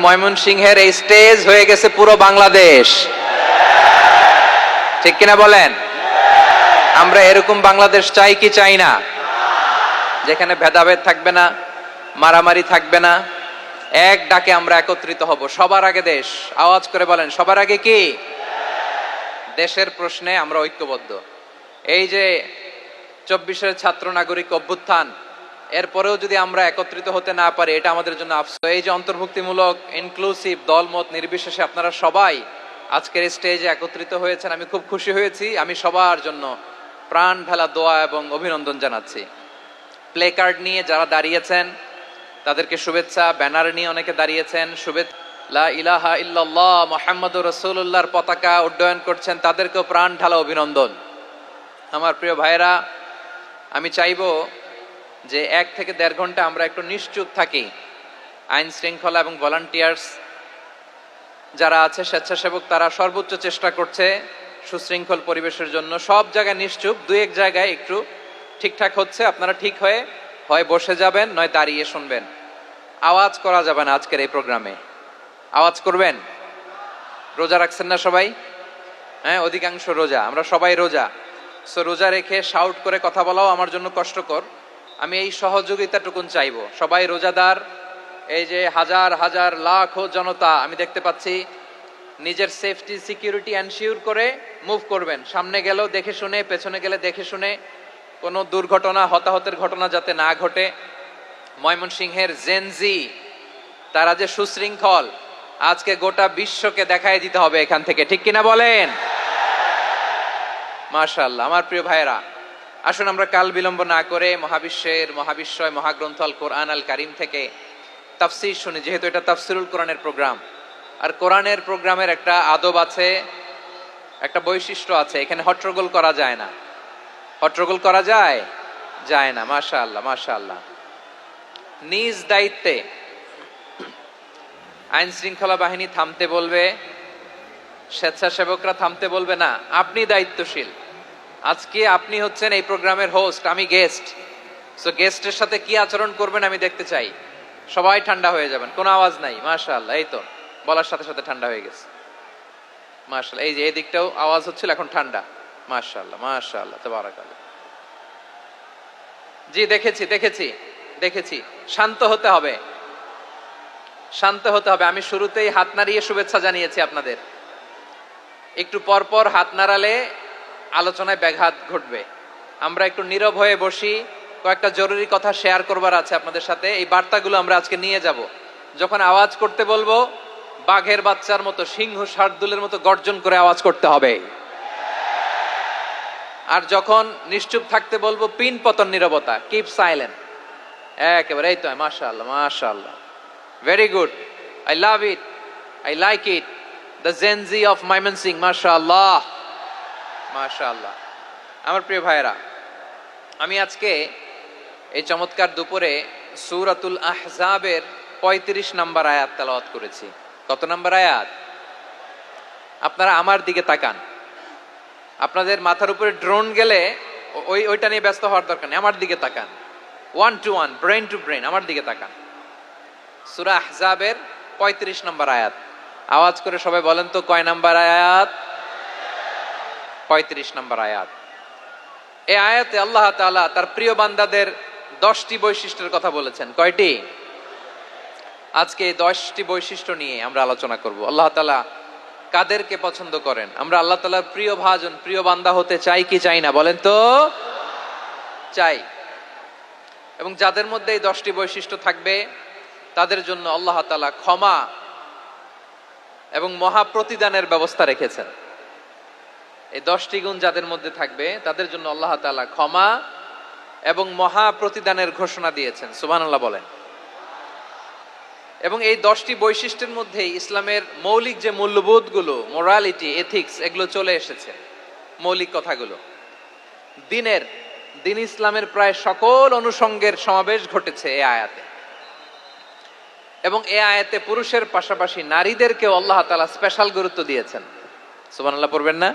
ময়মনসিংহের এই স্টেজ হয়ে গেছে পুরো বাংলাদেশ। ঠিক কিনা বলেন? আমরা এরকম বাংলাদেশ চাই কি চাই না? যেখানে ভেদাভেদ থাকবে না, মারামারি থাকবে না, এক ডাকে আমরা একত্রিত হব। সবার আগে দেশ। আওয়াজ করে বলেন, সবার আগে কি? দেশের প্রশ্নে আমরা ঐক্যবদ্ধ। এই যে চব্বিশের ছাত্র নাগরিক অভ্যুত্থান এরপরেও যদি আমরা একত্রিত হতে না পারি, এটা আমাদের জন্য আফসোস। এই যে অন্তর্ভুক্তিমূলক ইনক্লুসিভ দলমত, নির্বিশেষে আপনারা সবাই আজকের স্টেজে একত্রিত হয়েছেন। আমি খুব খুশি হয়েছি। আমি সবার জন্য প্রাণ ঢালা দোয়া এবং অভিনন্দন জানাচ্ছি। প্লে কার্ড নিয়ে যারা দাঁড়িয়েছেন, তাদেরকে শুভেচ্ছা। ব্যানার নিয়ে অনেকে দাঁড়িয়েছেন। শুভেচ্ছা। ইলাহা ইল্লাল্লাহ, মোহাম্মদুর রসুল্লাহর পতাকা উড্ডয়ন করছেন। তাদেরকেও প্রাণ ঢালা অভিনন্দন। আমার প্রিয় ভাইরা আমি চাইব যে এক থেকে দেড় ঘণ্টা আমরা একটু নিশ্চুপ থাকি। আইন শৃঙ্খলা এবং ভলান্টিয়ার্স যারা আছে, স্বেচ্ছাসেবক, তারা সর্বোচ্চ চেষ্টা করছে সুশৃঙ্খল পরিবেশের জন্য। সব জায়গায় নিশ্চুপ দুই এক জায়গায় একটু ঠিকঠাক হচ্ছে, আপনারা ঠিক হয়ে, হয় বসে যাবেন, নয় দাঁড়িয়ে শুনবেন। আওয়াজ করা যাবে না আজকের এই প্রোগ্রামে। আওয়াজ করবেন? রোজা রাখছেন না সবাই? হ্যাঁ অধিকাংশ রোজা, আমরা সবাই রোজা। সো রোজা রেখে শাউট করে কথা বলাও আমার জন্য কষ্টকর। আমি এই সহযোগিতাটুকুন চাইব। সবাই রোজাদার, এই যে হাজার হাজার লাখ জনতা, আমি দেখতে পাচ্ছি, নিজের সেফটি সিকিউরিটি এনশিওর করে মুভ করবেন। সামনে গেলেও দেখে শুনে, পেছনে গেলে দেখে শুনে, কোনো দুর্ঘটনা, হতাহতের ঘটনা যাতে না ঘটে। ময়মনসিংহের জেনজি তারা যে সুশৃঙ্খল, আজকে গোটা বিশ্বকে দেখাই দিতে হবে এখান থেকে। ঠিক কিনা বলেন? মাশাল্লাহ আমার প্রিয় ভাইয়েরা আসুন আমরা কাল বিলম্ব না করে মহাবিশ্বের মহাবিশ্বয় মহাগ্রন্থ আল কোরআন আল কারিম থেকে তাফসির শুনি, যেহেতু এটা তাফসিরুল কোরআনের প্রোগ্রাম। আর কোরআনের প্রোগ্রামের একটা আদব আছে, একটা বৈশিষ্ট্য আছে, এখানে হট্টগোল করা যায় না। হট্টগোল করা যায়? যায় না মাশা আল্লাহ মাশা আল্লাহ নিজ দায়িত্বে আইন শৃঙ্খলা বাহিনী থামতে বলবে, স্বেচ্ছাসেবকরা থামতে বলবে না, আপনি দায়িত্বশীল। আজকে আপনি হচ্ছেন এই প্রোগ্রামের হোস্ট আমি গেস্ট সো গেস্টের সাথে কি আচরণ করবেন আমি দেখতে চাই। সবাই ঠান্ডা হয়ে যাবেন, কোনো আওয়াজ নাই, মাশাআল্লাহ, এই তো। বলার সাথে সাথে ঠান্ডা হয়ে গেছে। মাশাআল্লাহ, এই যে এই দিকটাও আওয়াজ হচ্ছিল, এখন ঠান্ডা। মাশাআল্লাহ মাশাআল্লাহ, তাবারাকাল্লাহ। জি, দেখেছি দেখেছি দেখেছি। শান্ত হতে হবে। শান্ত হতে হবে। আমি শুরুতেই হাত নাড়িয়ে শুভেচ্ছা জানিয়েছি আপনাদের। একটু পর পর হাত নাড়ালে আলোচনায় ব্যাঘাত ঘটবে। আমরা একটু নীরব হয়ে বসি, কয়েকটা জরুরি কথা শেয়ার করবার আছে আপনাদের সাথে। এই বার্তাগুলো আমরা আজকে নিয়ে যাব। যখন আওয়াজ করতে বলব, বাঘের বাচ্চার মতো সিংহ শার্দুলের মতো গর্জন করে আওয়াজ করতে হবে। আর যখন নিশ্চুপ থাকতে বলব, পিন পতন নীরবতা কিপ সাইলেন্ট একেবারে, এই তো, মাশাআল্লাহ মাশাআল্লাহ। Very good I love it I like it the gen Z of Mymensingh মাশাআল্লাহ। মাশাআল্লাহ। আমার প্রিয় ভাইয়েরা, আমি আজকে এই চমৎকার দুপুরে সুরাতুল আহজাবের পঁয়ত্রিশ নাম্বার আয়াত তেলাওয়াত করেছি। কত নাম্বার আয়াত? আপনারা আমার দিকে তাকান। আপনাদের মাথার উপরে ড্রোন গেলে ওই ওইটা নিয়ে ব্যস্ত হওয়ার দরকার নেই, আমার দিকে তাকান। One two one brain two brain আমার দিকে তাকান। সুরা আহজাবের পঁয়ত্রিশ নম্বর আয়াত। আওয়াজ করে সবাই বলেন তো, কয় নাম্বার আয়াত? পঁয়ত্রিশ নম্বর আয়াত। এই আয়াতে আল্লাহ তাআলা তার প্রিয় বান্দাদের দশটি বৈশিষ্ট্যের কথা বলেছেন। কয়টি? আজকে এই দশটি বৈশিষ্ট্য নিয়ে আমরা আলোচনা করব। আল্লাহ তালা কাদেরকে পছন্দ করেন? আমরা আল্লাহ তাআলার প্রিয় ভাজন, প্রিয় বান্দা হতে চাই কি চাই না, বলেন তো? চাই। এবং যাদের মধ্যে এই দশটি বৈশিষ্ট্য থাকবে, তাদের জন্য আল্লাহ তাআলা ক্ষমা এবং মহা প্রতিদানের ব্যবস্থা রেখেছেন। এই দশটি গুণ যাদের মধ্যে থাকবে, তাদের জন্য আল্লাহ তাআলা ক্ষমা এবং মহা প্রতিদানের ঘোষণা দিয়েছেন। সুবহানাল্লাহ বলেন। এবং এই দশটি বৈশিষ্ট্যের মধ্যে ইসলামের মৌলিক যে মূল্যবোধগুলো মোরালিটি এথিক্স এগুলো চলে এসেছে, মৌলিক কথাগুলো। দিনের, দিন ইসলামের প্রায় সকল অনুষঙ্গের সমাবেশ ঘটেছে এ আয়াতে। এবং এ আয়াতে পুরুষের পাশাপাশি নারীদেরকেও আল্লাহ তাআলা স্পেশাল গুরুত্ব দিয়েছেন। সুবহানাল্লাহ পড়বেন না?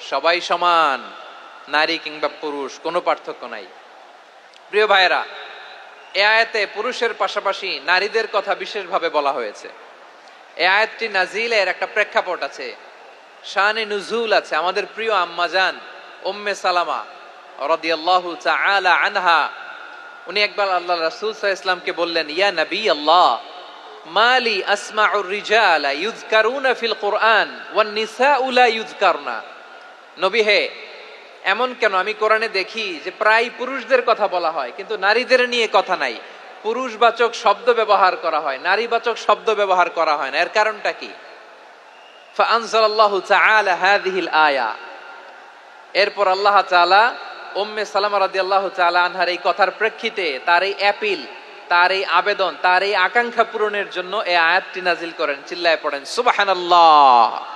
সবাই সমান, নারী কিংবা পুরুষ, কোনো পার্থক্য নাই। প্রিয় ভাইয়েরা, এ আয়াতে পুরুষের পাশাপাশি নারীদের কথা বিশেষভাবে বলা হয়েছে। এ আয়াতটি নাজিলের একটা প্রেক্ষাপট আছে, শানে নুজুল আছে। আমাদের প্রিয় আম্মাজান উম্মে সালামা রাদিয়াল্লাহু তাআলা আনহা, উনি একবার আল্লাহ রাসূল সাল্লাল্লাহু বললেন, ইয়া নবী আল্লাহ মালি আসমাউর রিজালা ইউযকারুনা ফিল কুরআন ওয়ান নিসাউ লা ইউযকারনা। নবী হে, এমন কেন? আমি কোরআনে দেখি যে প্রায় পুরুষদের কথা বলা হয়, কিন্তু নারীদের নিয়ে কথা নাই। পুরুষবাচক শব্দ ব্যবহার করা হয়, নারীবাচক শব্দ ব্যবহার করা হয় না। এর কারণটা কি? আয়া। এরপর আল্লাহ রাদিয়াল্লাহু তাআলা আনহার এই কথার প্রেক্ষিতে তার এই অ্যাপিল, তার এই আবেদন, তার এই আকাঙ্ক্ষা পূরণের জন্য এই আয়াতটি নাজিল করেন। চিল্লায় পড়েন, সুবহানাল্লাহ। যে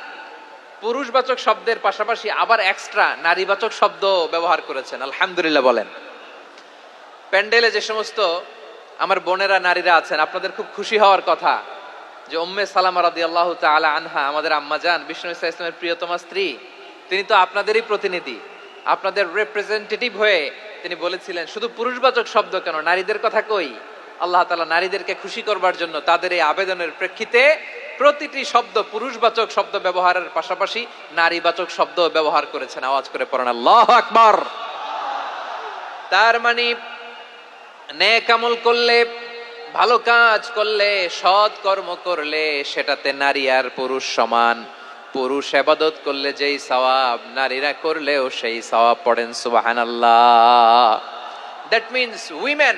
পুরুষবাচক শব্দের পাশাপাশি আবার এক্সট্রা নারীবাচক শব্দ ব্যবহার করেছেন। আলহামদুলিল্লাহ বলেন। প্যান্ডেলে যে সমস্ত আমার বোনেরা, নারীরা আছেন, আপনাদের খুব খুশি হওয়ার কথা যে উম্মে সালামা রাদি আল্লাহ তালা আনহা, আমাদের আম্মা যান বিষ্ণু ইসা ইসলামের প্রিয়তমা স্ত্রী, তিনি তো আপনাদেরই প্রতিনিধি। আপনাদের রিপ্রেজেন্টেটিভ হয়ে তিনি বলেছিলেন, শুধু পুরুষবাচক শব্দ কেন? নারীদের কথা কই? আল্লাহ তালা নারীদেরকে খুশি করবার জন্য তাদের এই আবেদনের প্রেক্ষিতে প্রতিটি শব্দ পুরুষবাচক শব্দ ব্যবহারের পাশাপাশি নারীবাচক শব্দ ব্যবহার করেছেন। আওয়াজ করে পড়েন, আল্লাহ আকবার! তার মানে নেক আমল করলে, ভালো কাজ করলে, সৎ কর্ম করলে সেটাতে নারী আর পুরুষ সমান। পুরুষ আবাদত করলে যেই সওয়াব, নারীরা করলেও সেই সওয়াব পড়েন সুবাহান আল্লাহ that means women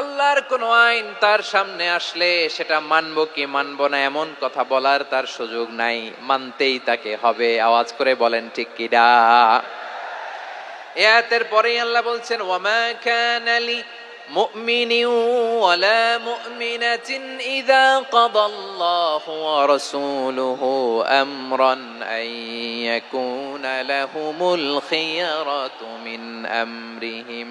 আল্লাহর কোন আইন তার সামনে আসলে সেটা মানব কি মানব না এমন কথা বলার তার সুযোগ নাই। মানতেই তাকে হবে। আওয়াজ করে বলেন, ঠিক কিডা এতের পরেই আল্লাহ বলছেন, ওয়ামা কানা লি মুমিনিন ওয়ালা মুমিনাতিন ইযা কাদাল্লাহু ওয়া রাসূলুহু আমরান আন ইয়াকুনা লাহুমুল খিয়ারাতু মিন আমরিহিম।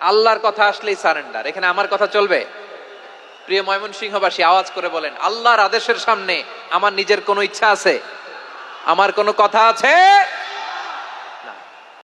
আল্লাহর কথা আসলেই সারেন্ডার। এখানে আমার কথা চলবে? প্রিয় ময়মনসিংহবাসী, আওয়াজ করে বলেন, আল্লাহর আদেশের সামনে আমার নিজের কোনো ইচ্ছা আছে? আমার কোনো কথা আছে?